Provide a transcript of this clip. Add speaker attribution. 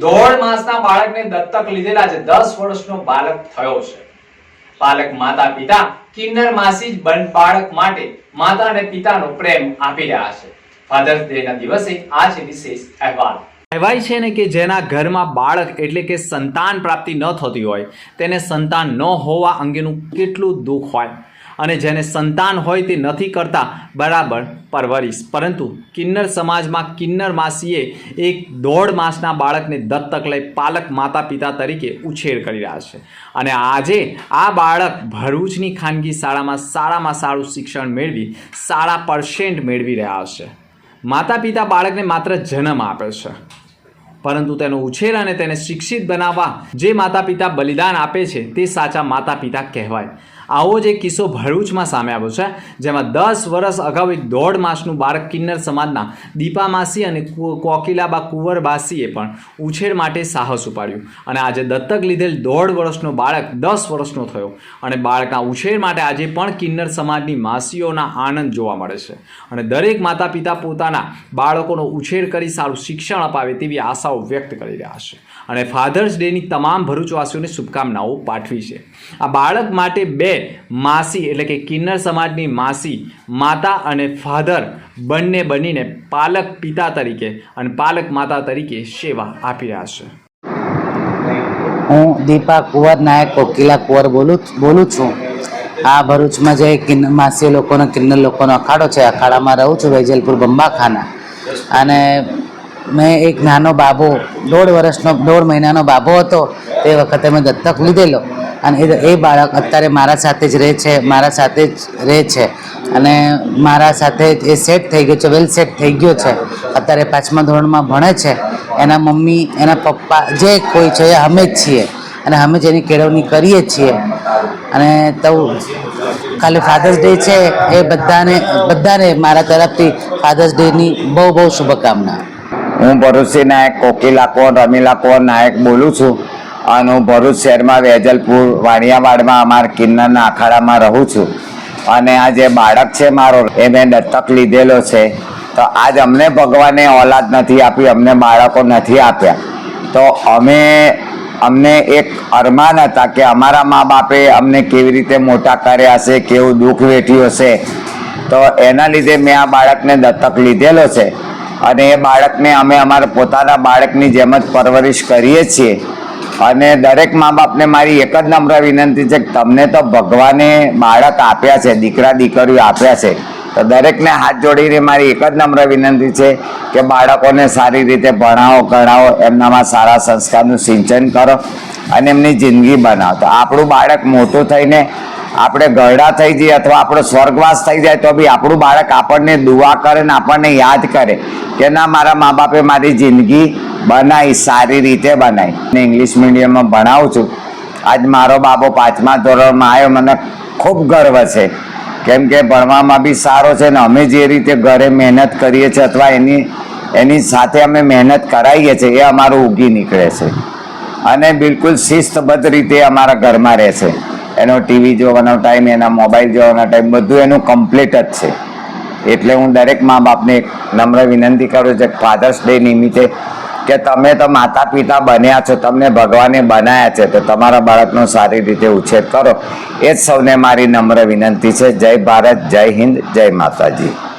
Speaker 1: દોઢ માસના બાળકને દત્તક લીધેલા છે દસ વર્ષનો બાળક થયો છે. પાલક માતા પિતા કિન્નર માસી જ બન બાળક માટે માતા અને પિતાનો પ્રેમ આપી રહ્યા છે. ફાધર્સ ડે દિવસે આ છે વિશેષ અહેવાલ. કહેવાય છે ને કે જેના ઘરમાં બાળક એટલે કે સંતાન પ્રાપ્તિ ન થતી હોય, તેને સંતાન ન હોવા અંગેનું કેટલું દુઃખ હોય. અને જેને સંતાન હોય તે નથી કરતા, બરાબર, પરવરીશ. પરંતુ કિન્નર સમાજમાં કિન્નર માસીએ એક દોઢ માસના બાળકને દત્તક લઈ પાલક માતા પિતા તરીકે ઉછેર કરી રહ્યા છે. અને આજે આ બાળક ભરૂચની ખાનગી શાળામાં સારામાં સારું શિક્ષણ મેળવી, સારા પરસેન્ટ મેળવી રહ્યા છે. માતા પિતા બાળકને માત્ર જન્મ આપે છે. પરંતુ તેનો ઉછેર અને તેને શિક્ષિત બનાવવા જે માતા પિતા બલિદાન આપે છે તે સાચા માતા પિતા કહેવાય. આવો જ એક કિસ્સો ભરૂચમાં સામે આવ્યો છે, જેમાં દસ વર્ષ અગાઉ એક દોઢ માસનું બાળક કિન્નર સમાજના દીપા માસી અને કોકિલાબા કુંવરબાસીએ પણ ઉછેર માટે સાહસ ઉપાડ્યું. અને આજે દત્તક લીધેલ દોઢ વર્ષનો બાળક દસ વર્ષનો થયો અને બાળકના ઉછેર માટે આજે પણ કિન્નર સમાજની માસીઓના આનંદ જોવા મળે છે. અને દરેક માતા પિતા પોતાના બાળકોનો ઉછેર કરી સારું શિક્ષણ અપાવે તેવી આશાઓ વ્યક્ત કરી રહ્યા છે. અને ફાધર્સ ડેની તમામ ભરૂચવાસીઓને શુભકામનાઓ પાઠવી છે. આ બાળક માટે બે માસી, એટલે કે કિન્નર સમાજની માસી, માતા અને ફાધર બંને બનીને પાલક પિતા તરીકે અને પાલક માતા તરીકે સેવા આપી રહ્યા છે.
Speaker 2: હું દીપા કુંવર નાયક, કોકિલા કુંવર બોલું બોલું છું. આ ભરૂચમાં જે કિન્નર માસી લોકોનો, કિન્નર લોકોનો અખાડો છે, અખાડામાં રહું છું વેજલપુર બંબાખાના. અને મેં એક નાનો બાબો, દોઢ વર્ષનો દોઢ મહિનાનો બાબો હતો. તે વખતે મેં દત્તક લીધેલો. અને એ એ બાળક અત્યારે મારા સાથે જ રહે છે, મારા સાથે જ રહે છે. અને મારા સાથે જ એ સેટ થઈ ગયો છે વેલ સેટ થઈ ગયો છે. અત્યારે પાંચમા ધોરણમાં ભણે છે. એના મમ્મી, એના પપ્પા જે કોઈ છે એ અમે જ છીએ. અને અમે જ એની કેળવણી કરીએ છીએ. અને તો ખાલી ફાધર્સ ડે છે, એ બધાને બધાને મારા તરફથી ફાધર્સ ડેની બહુ બહુ શુભકામના.
Speaker 3: હું ભરૂચી નાયક, કોકિલા કોર રમીલા કોર નાયક બોલું છું. અને હું ભરૂચ શહેરમાં વેજલપુર, વાણિયાવાડમાં, અમારા કિન્નરના અખાડામાં રહું છું. અને આ જે બાળક છે મારો, એ મેં દત્તક લીધેલો છે. તો આજ અમને ભગવાને ઓલાદ નથી આપી, અમને બાળકો નથી આપ્યા. તો અમે, અમને એક અરમાન હતા કે અમારા મા બાપે અમને કેવી રીતે મોટા કર્યા હશે, કેવું દુઃખ વેઠ્યું હશે. તો એના લીધે મેં આ બાળકને દત્તક લીધેલો છે. અને એ બાળકને અમે અમારા પોતાના બાળકની જેમ જ પરવરિશ કરીએ છીએ. અને દરેક મા બાપને મારી એક જ નમ્ર વિનંતી છે કે તમને તો ભગવાને બાળક આપ્યા છે, દીકરા, દીકરીઓ આપ્યા છે. તો દરેકને હાથ જોડીને મારી એક જ નમ્ર વિનંતી છે કે બાળકોને સારી રીતે ભણાવો ગણાવો એમનામાં સારા સંસ્કારનું સિંચન કરો અને એમની જિંદગી બનાવો. તો આપણું બાળક મોટું થઈને આપણે ગરડા થઈ જઈએ અથવા આપણો સ્વર્ગવાસ થઈ જાય તો બી આપણું બાળક આપણને દુઆ કરે ને આપણને યાદ કરે કે ના, મારા મા બાપે મારી જિંદગી બનાવી સારી રીતે બનાવી ને ઇંગ્લિશ મીડિયમમાં ભણાવું છું. આજ મારો બાબો પાંચમા ધોરણમાં આવ્યો. મને ખૂબ ગર્વ છે. કેમ કે ભણવામાં બી સારો છે ને અમે જે રીતે ઘરે મહેનત કરીએ છીએ અથવા એની એની સાથે અમે મહેનત કરાવીએ છીએ, એ અમારું ઉગી નીકળે છે. અને બિલકુલ શિસ્તબદ્ધ રીતે અમારા ઘરમાં રહે છે. એનો ટીવી જોવાનો ટાઈમ એના મોબાઈલ જોવાનો ટાઈમ બધું એનું કમ્પ્લીટ જ છે. એટલે હું દરેક મા બાપને નમ્ર વિનંતી કરું છું ફાધર્સ ડે નિમિત્તે, કે તમે તો માતા પિતા બન્યા છો, તમને ભગવાને બનાવ્યા છે, તો તમારા બાળકનો સારી રીતે ઉછેર કરો. એ જ સૌને મારી નમ્ર વિનંતી છે. જય ભારત, જય હિન્દ, જય માતાજી.